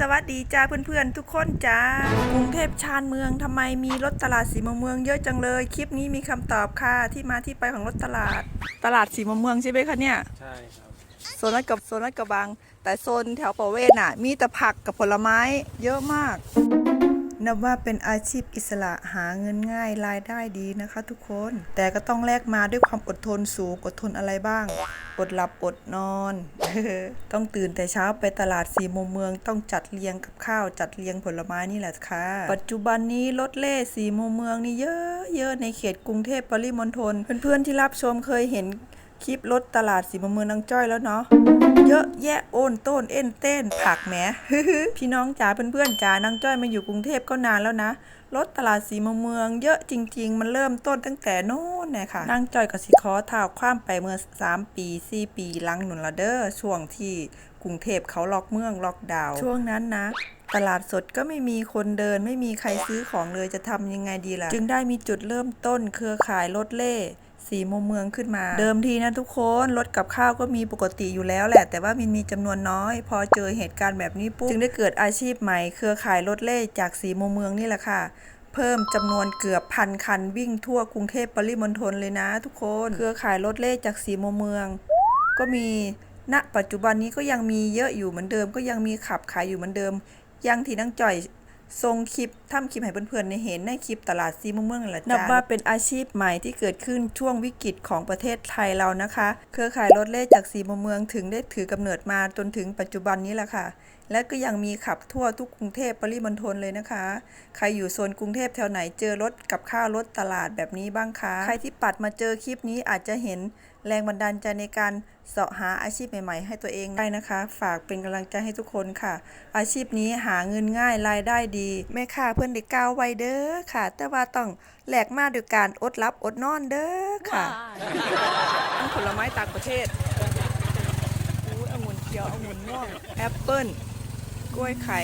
สวัสดีจ้าเพื่อนๆ ทุกคนจ้ากรุงเทพชานเมืองทำไมมีรถตลาดสีมะเมืองเยอะจังเลย คลิปนี้มีคำตอบค่ะที่มาที่ไปของรถตลาด ตลาดสีมะเมืองใช่ไหมคะเนี่ยใช่ครับโซนนั้นกับโซนนั้นกับบัง แต่โซนแถวประเวศน่ะ มีแต่ผักกับผลไม้เยอะมาก นับว่าเป็นอาชีพอิสระหาเงินง่ายรายได้ดีนะคะทุกคน แต่ก็ต้องแลกมาด้วยความอดทนสูงอดทนอะไรบ้าง อดหลับอดนอน ต้องตื่นแต่เช้าไปตลาดสีมุมเมือง ต้องจัดเรียงกับข้าวจัดเรียงผลไม้นี่แหละค่ะ ปัจจุบันนี้รถเล่สีมุมเมืองนี่เยอะเยอะในเขตกรุงเทพปริมณฑลเพื่อนๆที่รับชมเคยเห็นคลิปรถตลาดสีมุมเมืองนางจ้อยแล้วเนาะ เยอะแยะโอนต้นเอ็นเต้น ผักแหมพี่น้องจ๋าเพื่อนๆจ๋านางจ้อยมาอยู่กรุงเทพก็นานแล้วนะรถตลาดสีมเมืองเยอะจริง ๆ มันเริ่มต้นตั้งแต่โน่นนี่ยค่ะนางจ้อยกับสิคอท้าวความไปเมื่อ 3 ปี 4 ปีหลังหนุนละเดอ้อช่วงที่กรุงเทพเขาล็อกเมืองล็อกดาวน์ช่วงนั้นนะตลาดสดก็ไม่มีคนเดินไม่มีใครซื้อของเลยจะทำยังไงดีล่ะ จึงได้มีจุดเริ่มต้นเครือข่ายรถเล่ สีมุมเมืองขึ้นมา เดิมทีนะทุกคนรถกับข้าวก็มีปกติอยู่แล้วแหละ แต่ว่ามันมีจำนวนน้อย พอเจอเหตุการณ์แบบนี้ปุ๊บจึงได้เกิดอาชีพใหม่ เครือข่ายรถเล่จากสีมุมเมืองนี่แหละค่ะเพิ่มจำนวนเกือบพันคันวิ่งทั่วกรุงเทพปริมณฑลเลยนะทุกคน เครือข่ายรถเล่จากสีมุมเมือง ก็มีณปัจจุบันนี้ก็ยังมีเยอะอยู่เหมือนเดิม ก็ยังมีขับขายอยู่เหมือนเดิม ยังที่นั่งจ่อย ทรงคลิปทำคลิปให้เพื่อนๆในเห็นในคลิปตลาดซีมะเมืองนั่นแหละจ้านับว่าเป็นอาชีพใหม่ที่เกิดขึ้นช่วงวิกฤตของประเทศไทยเรานะคะ เครือข่ายรถเล่จากสีมะเมืองถึงได้ถือกำเนิดมาจนถึงปัจจุบันนี้แหละค่ะ และก็ยังมีขับทั่วทุกกรุงเทพปริมณฑลเลยนะคะ ใครอยู่โซนกรุงเทพแถวไหนเจอรถกับข้าวรถตลาดแบบนี้บ้างคะ ใครที่ปัดมาเจอคลิปนี้อาจจะเห็นแรงบันดาลใจในการเสาะหาอาชีพใหม่ๆ ให้ตัวเองได้นะคะ ฝากเป็นกำลังใจให้ทุกคนค่ะ อาชีพนี้หาเงินง่ายรายได้ดี แม่ค้าเพื่อนได้ก้าวไวเด้อค่ะ แต่ว่าต้องแหลกมาด้วยการอดรับอดนอนเด้อค่ะผลไม้ต่างประเทศอู้องุ่นเขียวองุ่นม่วงแอปเปิ้ล กล้วยไข่